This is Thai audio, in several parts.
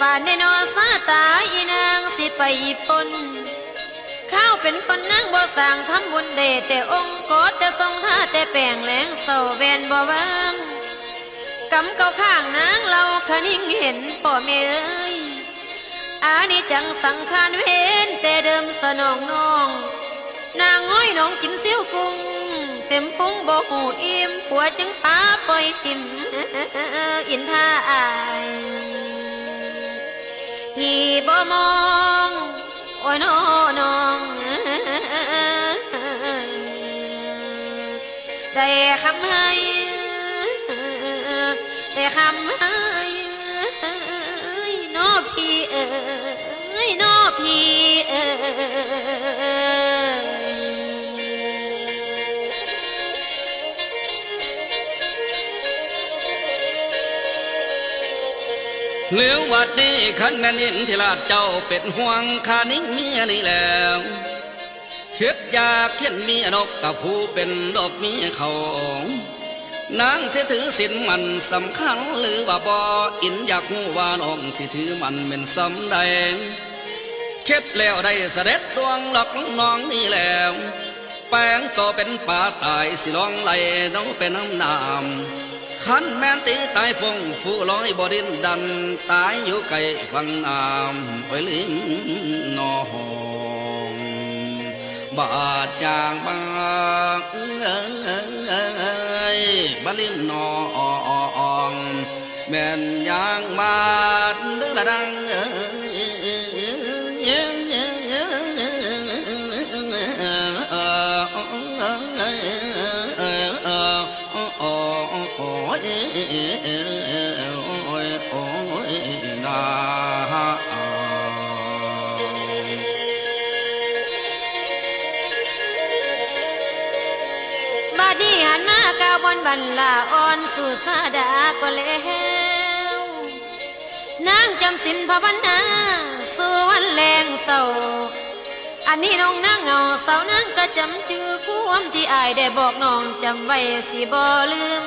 ป่านในนอสาตาอีนางสิไปญี่ปุ่นข้าวเป็นคนนั่งบ่สั่งทำบุญเดแต่องค์กอแต่ทรงท่าแต่แปลงแหลงเศร้าแวนบ่วางกำเก่าข้างนางเราคนิ่งเห็นพ่อแม่เอ้ยอานี่จังสังขารเวนแต่เดิมสนองน้อง นางง้อยน้องกินเสี้ยวกุ้ง เต็มพุงบอกหูอิ่มผัวจึงพาปล่อยทิมอินท่าอาย ที่บ่มองโอ้ยน้อน้องได้คำให้ได้คำให้น้อพี่เอ้ยน้อพี่เอ้ย หลือวัดนี้ขันแม่นินทิลาดเจ้าเป็นห่วงขานิ่งเมียนี่แล้วเคิดอยากเขียนเมียนกกับผู้เป็นดอกเมียเขานางที่ถือสินมันสำคัญหรือว่าบ่อินอยากหูว่าน้องสิถือมันเป็นสำแดงเคิดแล้วได้เสด็จดวงหลอกน้องนี่แล้วแปลงตัวเป็นป่าตายสิลองไหลน้องเป็นน้ำนาม ขันแม่นตีตายฟงฟูลอยบดินดันตายอยู่ไกลฟังอา บันลาอ่อนสู่สาดาก็แล้วนางจำสินภาวนาสู่วันแรงเศร้าอันนี้น้องนางเงาเสาวนางก็จำจือความที่อายได้บอกน้องจำไว้สิบ่ลืม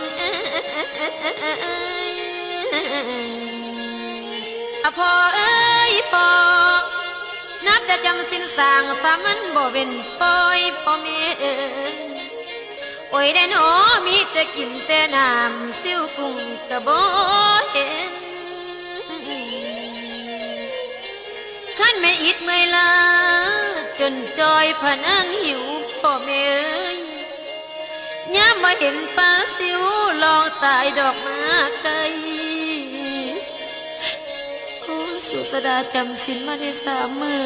อพอเอ้ยพอนับแต่จำสินสางสามันบ่เป็นปอยพ่อแม่เอ้ย โอ้ยได้หนอมีแต่กินแต่น้ำซิวกุ้งกะบ่เห็นขั้นแม่อิดเมื่อยลาจนจอยผนังหิวพ่อแม่เอ้ยย่ามมาเห็นปลาซิวลองตายดอกมาไกลโอ้สุสดาจำสินมาได้สามมือ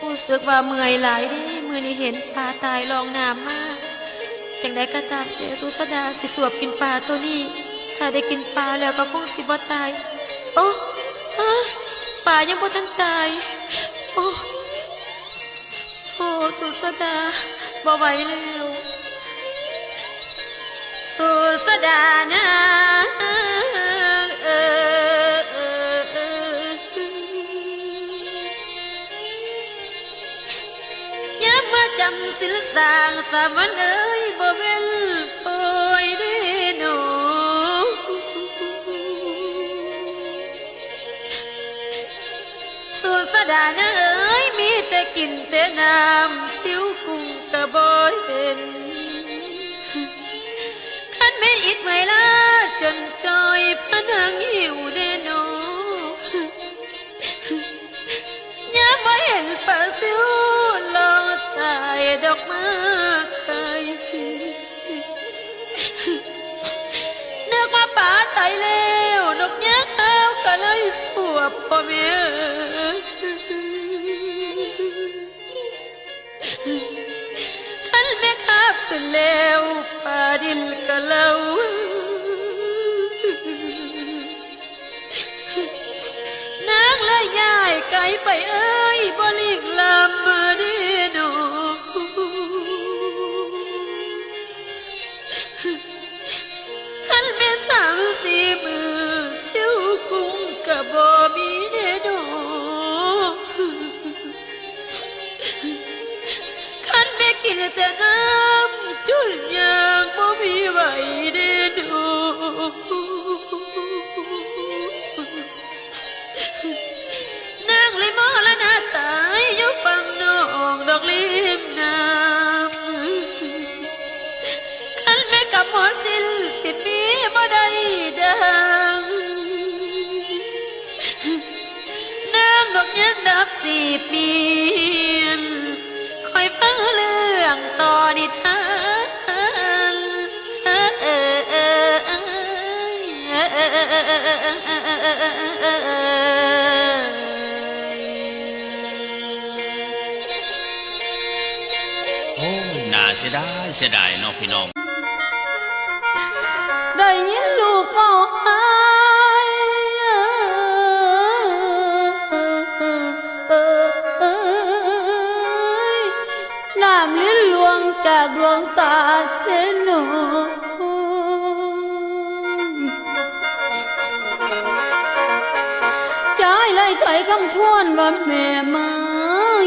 รู้สึกว่าเมื่อยหลายด้มือนี้เห็นปลาตายลองน้ำมาก จังไดก็ตามแต่สุสดาสิสวบกินปลาตัวนี้ ถ้าได้กินปลาแล้วก็คงสิบ่ตาย โอ้อปลายังบ่ทันตาย โอ้โอ้สุสดาบ่ไหวแล้วสุสดานะเออเออเออย้ำว่าจำศิลสางสามันเอ้ย สุสดานะเอ้ยมีแต่กินแต่น้ำสิวกุ้งกะบอยเห็นขันแม่อิดไม่ละจนจอยพนังหิวเดโนูยามมาเห็นปลาซิวลอตายดอกม พ่อแม่ขันแม่ขับแล้วป่าดินก็เล่านางเลยยายไกลไปเอ้ยบ่ลีกลำมา นแต่น้ำจุลยางบ่มีไหวได้ดูนางเลยมอและนาตายอยู่ฟังนองดอกลิมน้ำคันแม่กับหมอสิลสิปีบ่ได้ดังนางดอกยังดับสี่ปีังต่อนิทานโอ้น่าเสียดายเสียดายเนาะพี่น้อง น้ำลิ้นลวงจากดวงตาเห็นหนูใจเลยไขคำพวนว่าแม่มา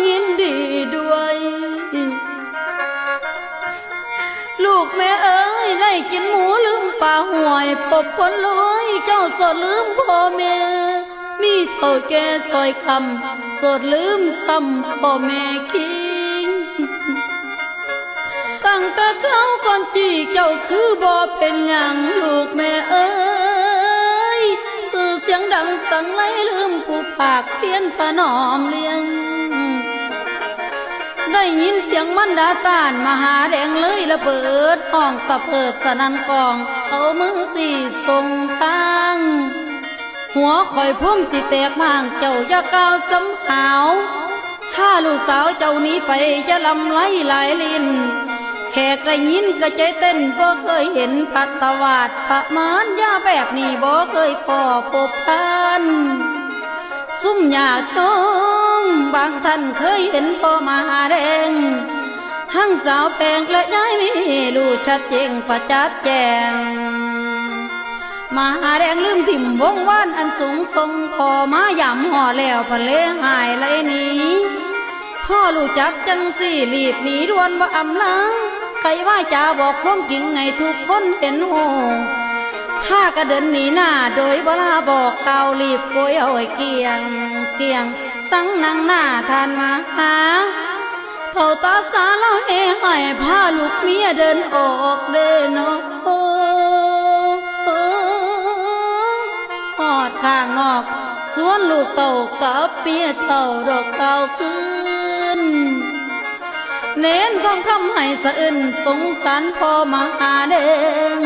ยินดีด้วย ลูกแม่เอ้ยได้กินหมูลืมป่าห่วยปบคนรวยเจ้าสดลืมพ่อแม่มีเท่าแก่ซอยคำสดลืมซ้ำพ่อแม่คิง ตั้งแต่เขาก่อนจีเจ้าคือบ่เป็นอย่างลูกแม่เอ้ยสื่อเสียงดังสังไลลืมผู้ภาคเพี้ยนถนอมเลี้ยง ได้ยินเสียงมันดาตานมหาแดงเลยระเบิดห้องตะเพิดสนันกอง เอามือสี่ส่งทางหัวคอยพุ่มสิแตกมางเจ้าอย่าก้าวสำหาว ถ้าลูกสาวเจ้านี้ไปจะลำไหลหลายลินแขกได้ยินก็ใจเต้นบ่เคยเห็นพัตวาดพระมานยาแบบนี้บ่เคยพอพบพันซุ่มญาติโยมบางท่านเคยเห็นพ่อมาแดงทั้งสาวแปลงและยายมีรู้ชัดเจนประจัดแจงมาแดงลืมถิ่มวงว่านอันสูงทรงพอมาย่ำห่อแล้วพะเลหายไหลหนี พ่อรู้จักจังสี่รีบหนีดวนว่าอำลาใครว่าจะบอกความจริงให้ทุกคนเห็นโหห้ากระเดินหนีหน้าโดยเวลาบอกเการีบโกยเอาไว้เกียง เกียง สังนางหน้าทานมาหาเท่าตาสาเราเฮให้พาลูกเมียเดินออกเดินออกหอดข้างนอก สวนลูกเต่ากับเปียเต่าดอกเต่าขึ้น เน้นต้องทำให้สะอื่นสงสารพ่อมหาแดง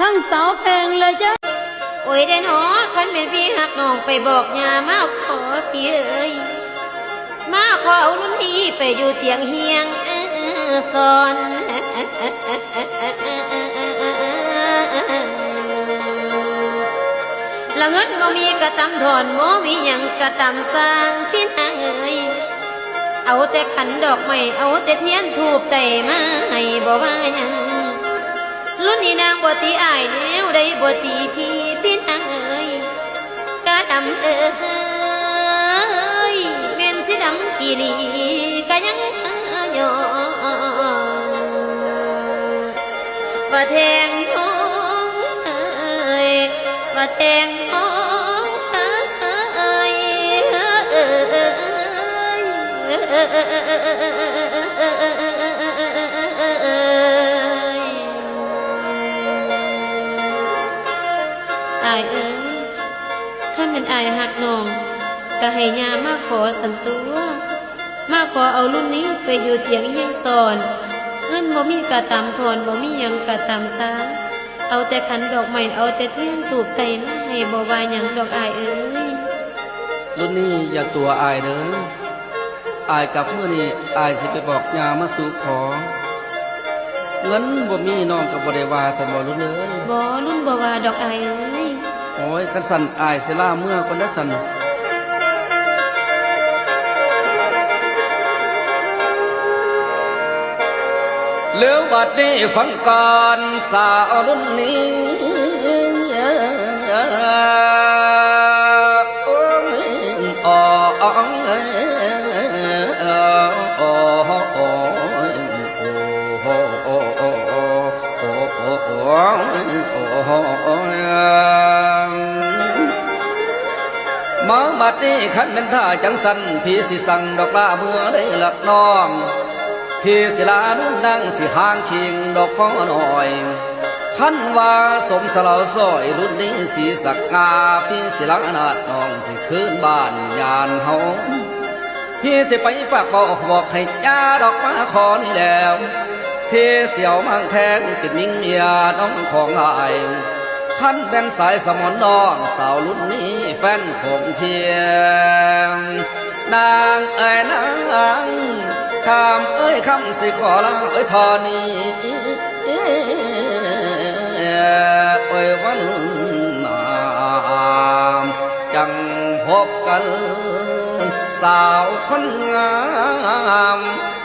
ทั้งสาวแพงและยะโอ้ยได้หนอคันเป็นพี่หักน้องไปบอกยามาขอพี่เอ้ยมาขอเอารุ่นนี้ไปอยู่เตียงเฮียงเออสอนละเงินบ่มีกระตำถอนบ่มีหยังกระตำสร้างพี่นางเอ้ย เอาแต่ขันดอกไม้เอาแต่เทียนถูบไต่มาให้บ่ว่าหยังรุ่นนี้นางบ่ตีอายแล้วได้บ่ตีพี่พี่นางเอ้ยกะดำเอ้ยแม่นสิดำขี้ลีกะยังยอว่าแทงทองเอ้ยว่าแทง อ้ยอายเอ้ยข้าเป็นอายหักน้องก็ให้ยามาขอสันตัว มาขอเอารุ่นนี้ไปอยู่เตียงเฮียงสอนเงินบ่มีกะตำทอนบ่มียังกะตำซาเอาแต่ขันดอกไม้เอาแต่เทียนถูบไตมาให้บ่วาหยังดอกอายเอ้ยรุ่นนี้อย่าตัวอายเด้อ อายกลับเมื่อนี้อายสิไปบอกยามาสู่ขอ เงินบ่มีน้องกับบ่ได้ว่าสันบ่รุ่นเอ้ยบ่รุ่นบ่ว่าดอกอายเอ้ยโอ้ยคันสันอายสิล่าเมื่อคนได้สันเลี้ยวบัดนี้ฟังก่อนสาวรุ่นนี้ มาบัดนี้ขันเป็นท่าจังสันพี่สิสั่งดอกลาเมื่อได้หละน้องพี่สิลานุ่นนั่งสิหางคิงดอกของหน่อยขันว่าสมสลาวซอยรุ่นนี้สีสักงาพี่สิลังอนาดน้องสิคืนบ้านยานเฮาพี่สิไปปากบอกบอกให้ยาดอกมาขอนี่แล้ว พี่เสียวมั่งแทงติดมิงเมียน้องของอายขันเป็นสายสมอนน้องสาวรุ่นนี้แฟนของเพียง นางเอ้ยนางคำเอ้ยคำสิขอลาเอ้ยทอนี้เอ้ยวันนามจังพบกัน สาวคนงาม